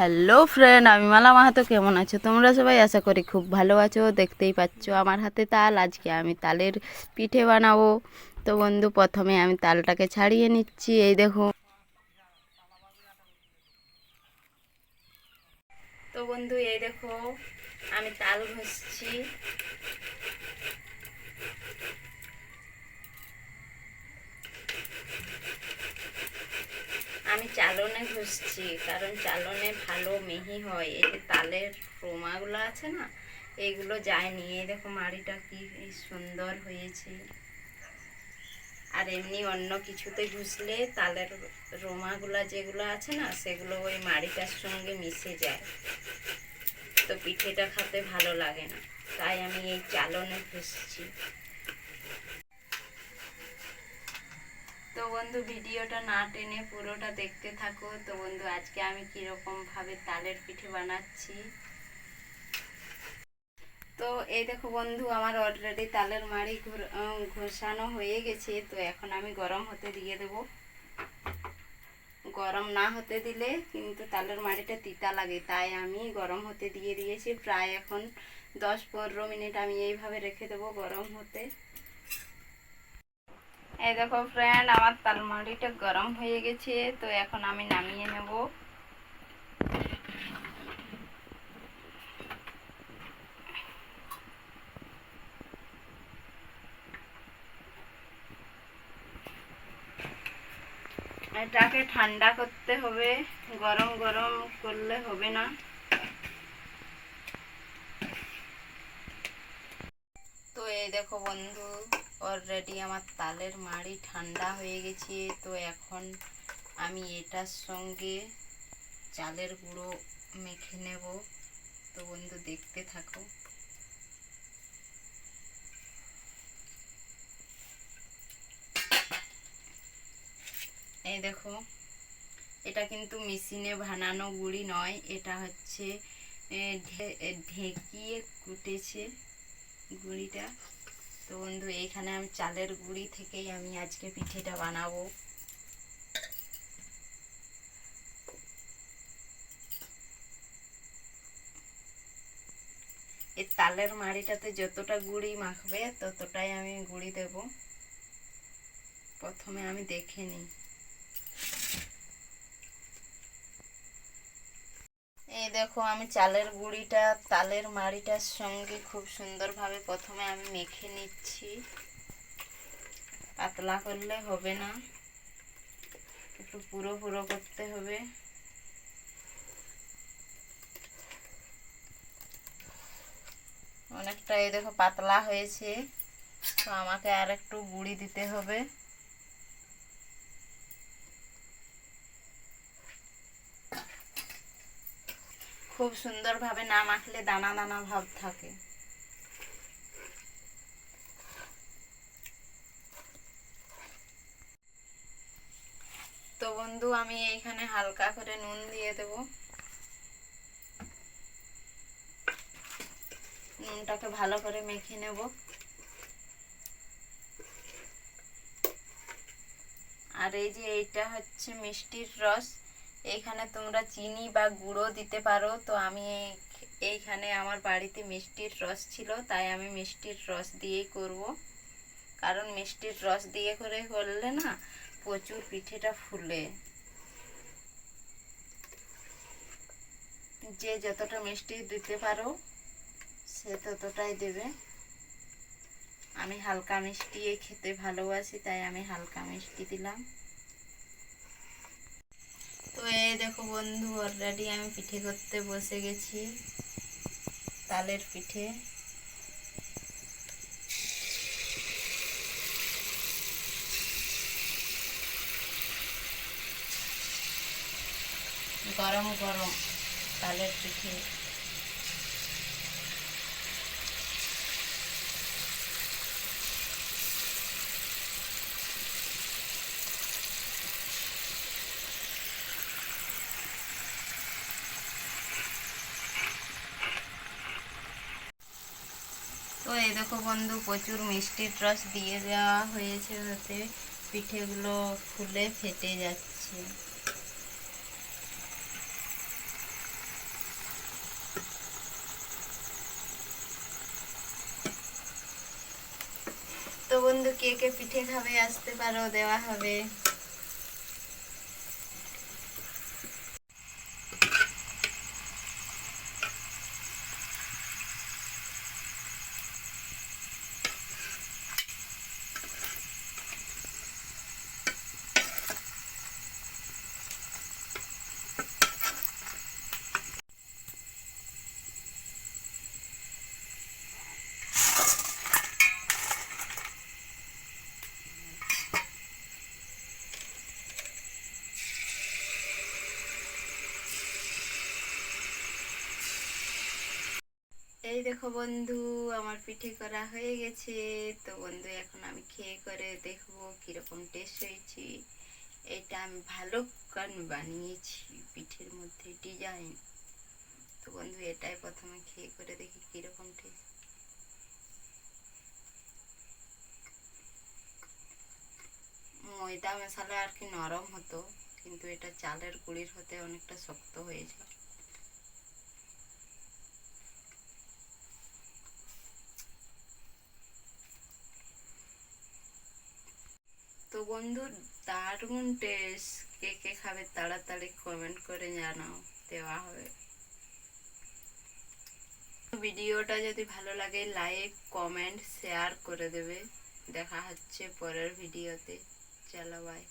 Hello friend আমি মালা মাহাতো কেমন আছো? তোমরা সবাই আশা করি খুব ভালো আছো, দেখতেই পাচ্ছ আমার হাতে তাল। আজকে আমি তালের পিঠে বানাবো। তো বন্ধু, প্রথমে আমি তালটাকে ছাড়িয়ে নিচ্ছি। এই দেখো। তো বন্ধু, এই দেখো, আমি তাল ঘষছি। আমি চালনে ঘষছি, কারণ চালনে ভালো মিহি হয়। এই যে তালের রোমাগুলো আছে না এইগুলো যায়নি এই দেখো মাড়িটা কি সুন্দর হয়েছে। আর এমনি অন্য কিছুতে ঘুষলে তালের রোমাগুলা যেগুলো আছে না, সেগুলো ওই মাড়িটার সঙ্গে মিশে যায়। তো পিঠেটা খেতে ভালো লাগে না। তাই আমি এই চালনে ঘষছি। তো বন্ধু ভিডিওটা না টেনে পুরোটা দেখতে থাকো। তো বন্ধু আজকে আমি কীরকম ভাবে তালের পিঠে বানাচ্ছি। তো এই দেখো বন্ধু, আমার অলরেডি তালের মাড়ি ঘষানো হয়ে গেছে। তো এখন আমি গরম হতে দিয়ে দেব। গরম না হতে দিলে কিন্তু তালের মাড়িটা তিতা লাগে, তাই আমি গরম হতে দিয়ে দিয়েছি। প্রায় এখন দশ পনেরো মিনিট আমি এইভাবে রেখে দেবো গরম হতে। এই দেখো ফ্রেন্ড আমার তালমাড়িটা গরম হয়ে গেছে, তো এখন আমি নামিয়ে নেব। এটাকে ঠান্ডা করতে হবে, গরম গরম করলে হবে না। তো এই দেখো বন্ধু অলরেডি আমার তালের মাড়ি ঠান্ডা হয়ে গেছে, তো এখন আমি এটার সঙ্গে চালের গুঁড়ো মেখে নেব। তো বন্ধু, দেখতে থাকো। এই দেখো, এটা কিন্তু মেশিনে বানানো গুঁড়ি নয়, এটা হচ্ছে ঢেকিয়ে কুটেছে গুঁড়িটা। তো বন্ধু এইখানে আমি চালের গুঁড়ি থেকেই আমি আজকে পিঠেটা বানাবো। এই তালের মাড়িটাতে যতটা গুঁড়ি মাখবে, ততটাই আমি গুঁড়ি দেব। প্রথমে আমি দেখে নিই। দেখো, আমি চালের গুঁড়িটা, তালের মাড়িটার সঙ্গে খুব সুন্দরভাবে প্রথমে আমি মেখে নিচ্ছি। পাতলা করলে হবে না। একটু পুরো পুরো করতে হবে। অনেকটা এই দেখো পাতলা হয়েছে। তো আমাকে আর একটু গুঁড়ি দিতে হবে। খুব সুন্দরভাবে না মাখলে দানা দানা ভাব থাকে। তো বন্ধু, আমি এইখানে হালকা করে নুন দিয়ে দেব। নুনটাকে ভালো করে মেখে নেব। আর এই যে এইটা হচ্ছে মিষ্টির রস। এইখানে তোমরা চিনি বা গুঁড়ো দিতে পারো। তো আমি এইখানে আমার বাড়িতে মিষ্টির রস ছিল, তাই আমি মিষ্টির রস দিয়েই করব। কারণ মিষ্টির রস দিয়ে করে করলে না প্রচুর পিঠেটা ফুলে। যে যতটা মিষ্টি দিতে পারো, সে ততটাই দেবে। আমি হালকা মিষ্টি খেতে ভালোবাসি, তাই আমি হালকা মিষ্টি দিলাম। তো এই দেখো বন্ধু অলরেডি আমি পিঠে করতে বসে গেছি, তালের পিঠে। গরম গরম তালের পিঠে। তো এই দেখো বন্ধু, প্রচুর মিষ্টির রস দিয়ে দেওয়া হয়েছে ওতে পিঠেগুলো ফুলে ফেটে যাচ্ছে। তো বন্ধু, কে কে পিঠে খাবে আসতে পারো, দেওয়া হবে। এই দেখো বন্ধু, আমার পিঠে করা হয়ে গেছে। তো বন্ধু, এখন আমি খেয়ে করে দেখব কীরকম টেস্ট হয়েছে। এটা আমি ভালো কান বানিয়েছি পিঠের মধ্যে ডিজাইন তো বন্ধু, এটাই প্রথমে খেয়ে করে দেখি কীরকম টেস্ট ময়দা মেশালে আর কি নরম হতো, কিন্তু এটা চালের গুঁড়ির হতে অনেকটা শক্ত হয়ে যায়। বন্ধু দারুণ টেস্ট কে কে খাবে তাড়াতাড়ি কমেন্ট করে জানাও, দেওয়া হবে। ভিডিওটা যদি ভালো লাগে লাইক কমেন্ট শেয়ার করে দেবে। দেখা হচ্ছে পরের ভিডিওতে। চলো বাই